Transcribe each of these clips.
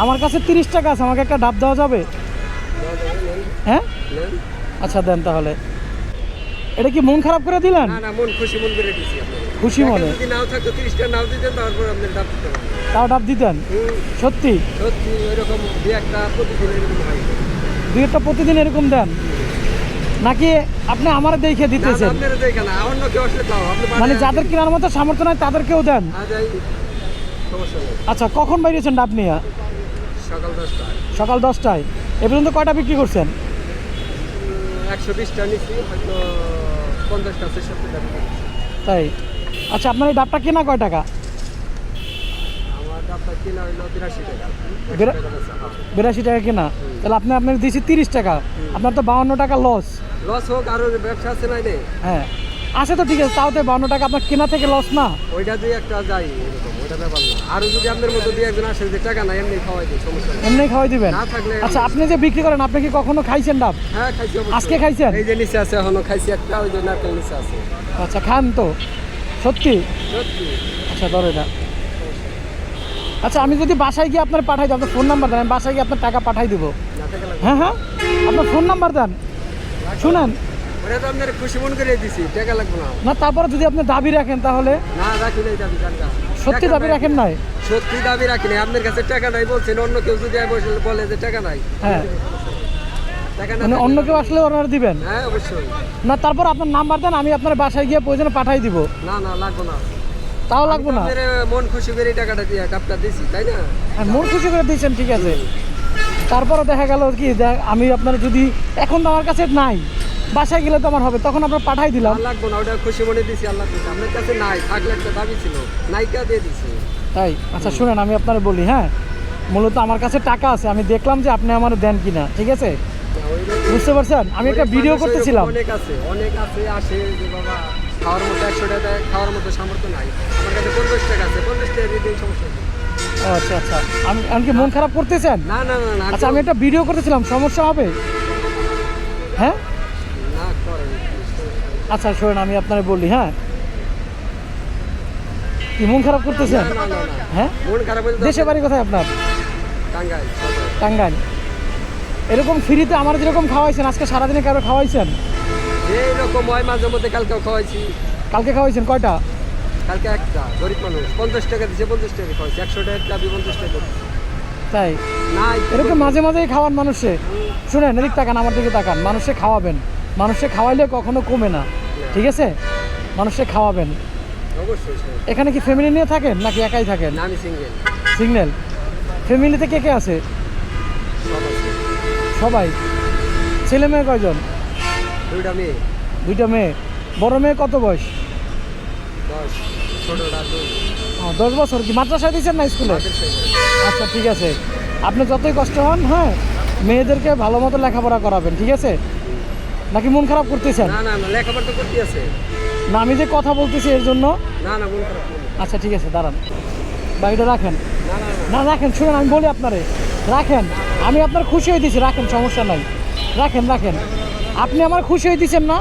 আমার কাছে তিরিশ টাকা আছে আমাকে একটা ডাব দেওয়া যাবে? হ্যাঁ? আচ্ছা দেন তাহলে। এটা কি মন খারাপ করে দিলেন? না না মন খুশি মন করে দিছি খুশি মনে? যদি নাও থাকতো তিরিশটা নাও দিতেন তারপর আপনার ডাব দিতে তাও ডাব দিতেন? সত্যি? সত্যি এরকম একটা প্রতিদিন এরকম হয়। দুই একটা প্রতিদিন এরকম দেন? নাকি আপনি আমার দেখে দিতেছেন? মানে যাদের কেনার মতো সামর্থ্য নাই তাদেরকেও দেন? নেই। আচ্ছা কখন বাইরেছেন ডাব নিয়ে? সকাল দশটায়। সকাল দশটায়। এ পর্যন্ত কয়টা বিক্রি করছেন? একশো বিশটা নিচ্ছি হয়তো পঞ্চাশটা তাই? আচ্ছা আপনার এই ডাবটা কেনা কয় টাকা? আমার ডাবটা কিনা হইল। বিরাশি টাকা। কেনা। তাহলে আপনি আপনার দিয়েছি তিরিশ টাকা। আপনার তো বাউন্ন টাকা লস লস হোক আরও ব্যবসা আছে নাই হ্যাঁ। আছে তো ঠিক আছে তাও তো বাউন্ন টাকা আপনার কেনা থেকে লস না? ওইটা দিয়ে একটা যাই এরকম ব্যাপার না। আরও যদি আপনার মতো দুই একজন আসে যে টাকা নাই এমনি খাওয়াই দিই সমস্যা নেই। এমনি খাওয়াই দিবেন? না থাকলে আচ্ছা আপনি যে বিক্রি করেন আপনি কি কখনো খাইছেন ডাব? হ্যাঁ খাইছি আজকে খাইছেন? এই যে নিচে আছে এখনও খাইছি একটা ওই যে নারকেল নিচে আছে। আচ্ছা খান তো। সত্যি? সত্যি। আচ্ছা ধরে না আচ্ছা আমি যদি বাসায় গিয়ে আপনার পাঠাই দিই আপনার ফোন নাম্বার দেন আমি বাসায় গিয়ে আপনার টাকা পাঠাই দিব। হ্যাঁ হ্যাঁ? আপনার ফোন নাম্বার দেন। শুনেন। খুশি মন করে দিছি টাকা লাগবে না। না তারপরে যদি আপনি দাবি রাখেন তাহলে? না রাখি দাবি সত্যি দাবি রাখেন নাই? সত্যি দাবি রাখি নাই আপনার কাছে টাকা নাই বলছেন অন্য কেউ যদি বলে যে টাকা নাই। হ্যাঁ। মানে অন্য কেউ আসলে অর্ডার দিবেন? হ্যাঁ অবশ্যই। না তারপর আপনার নাম্বার দেন আমি আপনার বাসায় গিয়ে প্রয়োজনে পাঠাই দিব। না না লাগবে না। তাও লাগবে না? মন খুশি করে টাকাটা দিয়ে ডাবটা দিছি তাই না? হ্যাঁ মন খুশি করে দিয়েছেন ঠিক আছে। তারপরে দেখা গেল কি আমি আপনার যদি এখন তো আমার কাছে নাই বাসায় গেলে তো আমার হবে তখন আপনার পাঠাই দিলাম। লাগবে না ওটা খুশি মনে দিছি আল্লাহ আপনার কাছে নাই থাকলে একটা দাবি ছিল নাইকা দিয়ে দিছি। তাই? আচ্ছা শুনেন আমি আপনার বলি হ্যাঁ? মূলত আমার কাছে টাকা আছে আমি দেখলাম যে আপনি আমার দেন কিনা ঠিক আছে? বুঝতে পারছেন? আমি একটা ভিডিও করতেছিলাম। অনেক আছে অনেক আছে আসে যে বাবা খাওয়ার মতো একশো টাকা খাওয়ার মতো সামর্থ্য নাই। আমার কাছে পঞ্চাশ টাকা আছে পঞ্চাশ টাকা দিয়ে সমস্যা আচ্ছা আচ্ছা। আমি আমি মন খারাপ করতেছেন? না না না আচ্ছা আমি একটা ভিডিও করতেছিলাম সমস্যা হবে? হ্যাঁ? আচ্ছা শোনেন আমি আপনার বলি হ্যাঁ? কি মন খারাপ করতেছেন? হ্যাঁ? মন দেশে বাড়ি কোথায় আপনার? টাঙ্গাইল টাঙ্গাইল। এরকম ফ্রিতে আমার যেরকম খাওয়াইছেন আজকে সারাদিনে কারও খাওয়াইছেন? এইরকম হয় মাঝে মধ্যে কালকেও খাওয়াইছি। কালকে খাওয়াইছেন কয়টা? কালকে একটা গরিব মানুষ। পঞ্চাশ টাকা দিছে পঞ্চাশ টাকা খাওয়াইছি। একশো টাকা দাবি পঞ্চাশ টাকা তাই? এরকম মাঝে মাঝেই খাওয়ান মানুষে। শুনেন এদিক তাকান আমার দিকে তাকান। মানুষে খাওয়াবেন। মানুষে খাওয়াইলে কখনো কমে না। ঠিক আছে? মানুষকে খাওয়াবেন। অবশ্যই এখানে কি ফ্যামিলি নিয়ে থাকেন নাকি একাই থাকেন? না আমি সিঙ্গেল সিগন্যাল ফ্যামিলিতে কে কে আছে? সবাই। ছেলে মেয়ে কয়জন? দুইটা মেয়ে। দুইটা মেয়ে। বড় মেয়ে কত বয়স? দশ ছোটটা দুই। ও, দশ বছর। কি মাদ্রাসায় দিচ্ছেন না স্কুলে? আচ্ছা ঠিক আছে। আপনি যতই কষ্ট হন হ্যাঁ মেয়েদেরকে ভালো মতো লেখাপড়া করাবেন ঠিক আছে? নাকি মন খারাপ করতেছেন? না না না লেখাপড়া তো করতে আছে। না আমি যে কথা বলতেছি এর জন্য? না না মন খারাপ আচ্ছা ঠিক আছে দাঁড়ান। বাড়িটা রাখেন। না না না না। রাখেন শুনেন আমি বলি আপনারে। রাখেন আমি আপনার খুশি দিয়েছি রাখেন সমস্যা নাই। রাখেন রাখেন। আপনি আমার খুশি দিয়েছেন না?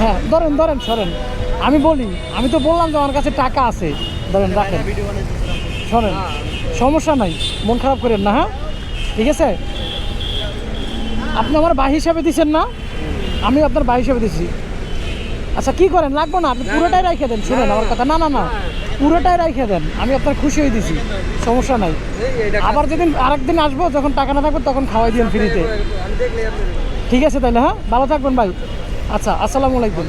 হ্যাঁ ধরেন ধরেন সরেন। আমি বলি আমি তো বললাম যে আমার কাছে টাকা আছে। ধরেন রাখেন। শোনেন সমস্যা নাই মন খারাপ করেন না হ্যাঁ? ঠিক আছে? আপনি আমার ভাই হিসাবে দিচ্ছেন না? আমি আপনার ভাই হিসেবে দিচ্ছি আচ্ছা কি করেন? লাগবো না, আপনি পুরোটাই রাইখে দেন, শুনেন আমার কথা। না না না, পুরোটাই রাইখে দেন, আমি আপনার খুশি হয়ে দিছি, সমস্যা নাই। আবার যেদিন আরেকদিন আসব, যখন টাকা না থাকব, তখন খাওয়াই দিন ফ্রিতে ঠিক আছে তাহলে হ্যাঁ? ভালো থাকবেন ভাই। আচ্ছা আসসালামু আলাইকুম।